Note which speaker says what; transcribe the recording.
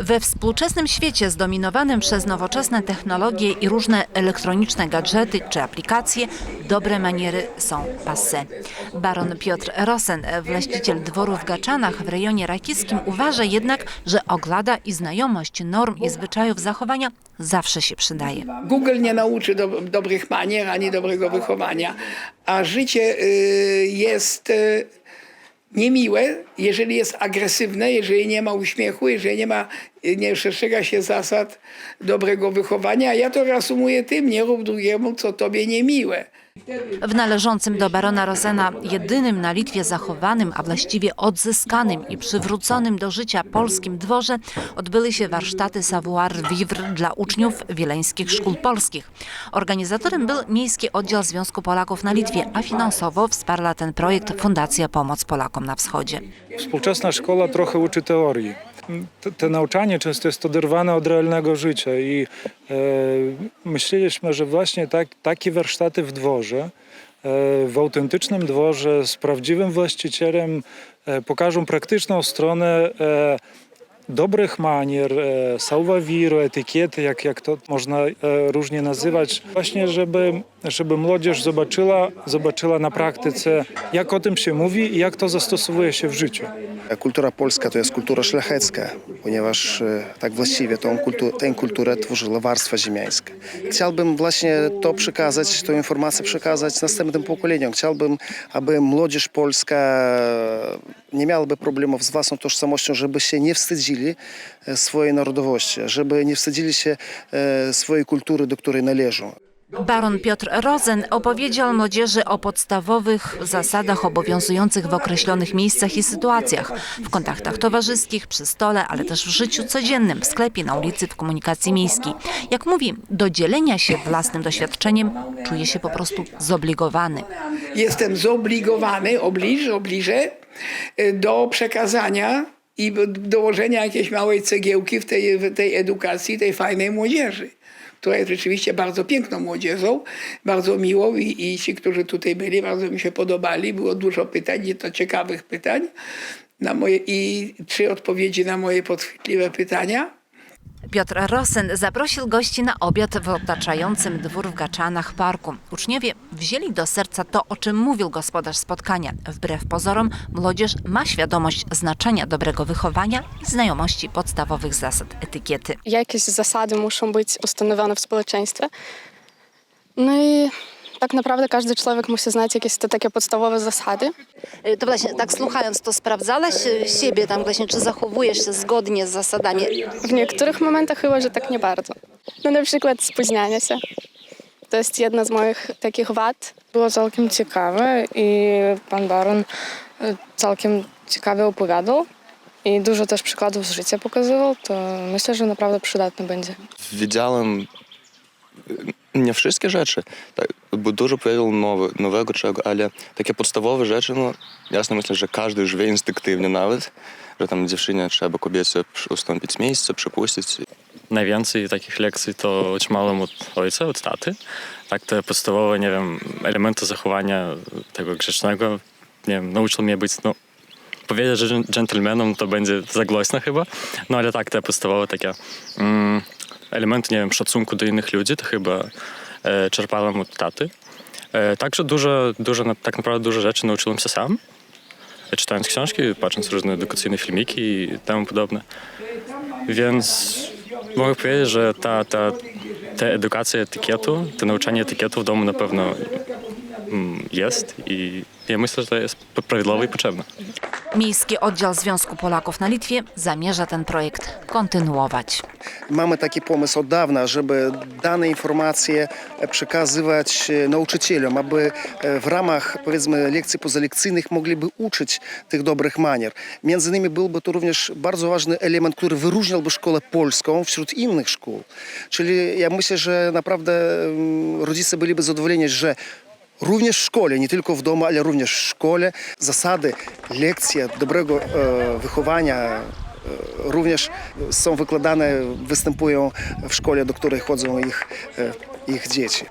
Speaker 1: We współczesnym świecie zdominowanym przez nowoczesne technologie i różne elektroniczne gadżety czy aplikacje, dobre maniery są passé. Baron Piotr Rosen, właściciel dworu w Gaczanach w rejonie rakiskim, uważa jednak, że oglada i znajomość norm i zwyczajów zachowania zawsze się przydaje.
Speaker 2: Google nie nauczy do, dobrych manier ani dobrego wychowania, a życie y, jest y, niemiłe, jeżeli jest agresywne, jeżeli nie ma uśmiechu, jeżeli nie ma, nie przestrzega się zasad dobrego wychowania. Ja to reasumuję tym, nie rób drugiemu, co tobie niemiłe.
Speaker 1: W należącym do barona Rosena jedynym na Litwie zachowanym, a właściwie odzyskanym i przywróconym do życia polskim dworze odbyły się warsztaty savoir vivre dla uczniów wileńskich szkół polskich. Organizatorem był Miejski Oddział Związku Polaków na Litwie, a finansowo wsparła ten projekt Fundacja Pomoc Polakom na Wschodzie.
Speaker 3: Współczesna szkoła trochę uczy teorii. Te, nauczanie często jest oderwane od realnego życia i e, myśleliśmy, że właśnie tak, takie warsztaty w dworze, e, w autentycznym dworze z prawdziwym właścicielem e, pokażą praktyczną stronę e, dobrych manier, e, sauvaviru, etykiety, jak, jak to można e, różnie nazywać. Właśnie, żeby, żeby młodzież zobaczyła, zobaczyła na praktyce, jak o tym się mówi i jak to zastosowuje się w życiu.
Speaker 4: Kultura polska to jest kultura szlachecka, ponieważ e, tak właściwie tą, kultu, tę kulturę tworzyła warstwa ziemiańska. Chciałbym właśnie to przekazać, tę informację przekazać następnym pokoleniom. Chciałbym, aby młodzież polska nie miałaby problemów z własną tożsamością, żeby się nie wstydzili e, swojej narodowości, żeby nie wstydzili się e, swojej kultury, do której należą.
Speaker 1: Baron Piotr Rozen opowiedział młodzieży o podstawowych zasadach obowiązujących w określonych miejscach i sytuacjach. W kontaktach towarzyskich, przy stole, ale też w życiu codziennym, w sklepie, na ulicy, w komunikacji miejskiej. Jak mówi, do dzielenia się własnym doświadczeniem czuje się po prostu zobligowany.
Speaker 2: Jestem zobligowany, obliż, obliżę y, do przekazania i do- dołożenia jakiejś małej cegiełki w tej, w tej edukacji tej fajnej młodzieży, która jest rzeczywiście bardzo piękną młodzieżą, bardzo miłą i, i ci, którzy tutaj byli, bardzo mi się podobali. Było dużo pytań, i to ciekawych pytań na moje, i trzy odpowiedzi na moje podchwytliwe pytania.
Speaker 1: Piotr Rosen zaprosił gości na obiad w otaczającym dwór w Gaczanach parku. Uczniowie wzięli do serca to, o czym mówił gospodarz spotkania. Wbrew pozorom, młodzież ma świadomość znaczenia dobrego wychowania i znajomości podstawowych zasad etykiety.
Speaker 5: Jakieś zasady muszą być ustanowione w społeczeństwie. No i tak naprawdę każdy człowiek musi znać jakieś te takie podstawowe zasady.
Speaker 1: Y, To właśnie, tak słuchając, to sprawdzałaś y, siebie tam właśnie, czy zachowujesz się zgodnie z zasadami?
Speaker 5: W niektórych momentach chyba, że tak nie bardzo. No na przykład spóźnianie się. To jest jedna z moich takich wad.
Speaker 6: Było całkiem ciekawe i pan baron e, całkiem ciekawie opowiadał i dużo też przykładów z życia pokazywał, to myślę, że naprawdę przydatne będzie.
Speaker 7: Wiedziałem nie wszystkie rzeczy, tak, bo dużo powiedział nowe, nowego czego, ale takie podstawowe rzeczy, no jasno myślę, że każdy żyje instynktywnie nawet, że tam dziewczynie trzeba kobiecie ustąpić miejsce, przypuścić.
Speaker 8: Najwięcej takich lekcji to otrzymałem od ojca, od taty. Tak, te podstawowe, nie elementy zachowania tego grzecznego, nie wiem, nauczył mnie być, no, powiedzieć, że dżen- dżentelmenem to będzie za głośno chyba, no ale tak, te podstawowe takie mm, elementy, nie wiem, szacunku do innych ludzi, to chyba e, czerpałem od taty. E, także dużo, dużo, tak naprawdę dużo rzeczy nauczyłem się sam, e, czytając książki, patrząc różne edukacyjne filmiki i temu podobne. Więc mogę powiedzieć, że ta, ta, ta edukacja etykietu, to nauczanie etykietu w domu na pewno mm, jest i ja myślę, że to jest prawidłowe i potrzebne.
Speaker 1: Miejski Oddział Związku Polaków na Litwie zamierza ten projekt kontynuować.
Speaker 4: Mamy taki pomysł od dawna, żeby dane informacje przekazywać e, nauczycielom, aby e, w ramach powiedzmy lekcji pozalekcyjnych mogliby uczyć tych dobrych manier. Między innymi byłby to również bardzo ważny element, który wyróżniałby szkołę polską wśród innych szkół. Czyli ja myślę, że naprawdę mm, rodzice byliby zadowoleni, że Również w szkole, nie tylko w domu, ale również w szkole zasady, lekcje dobrego e, wychowania e, również są wykładane, występują w szkole, do której chodzą ich, e, ich dzieci.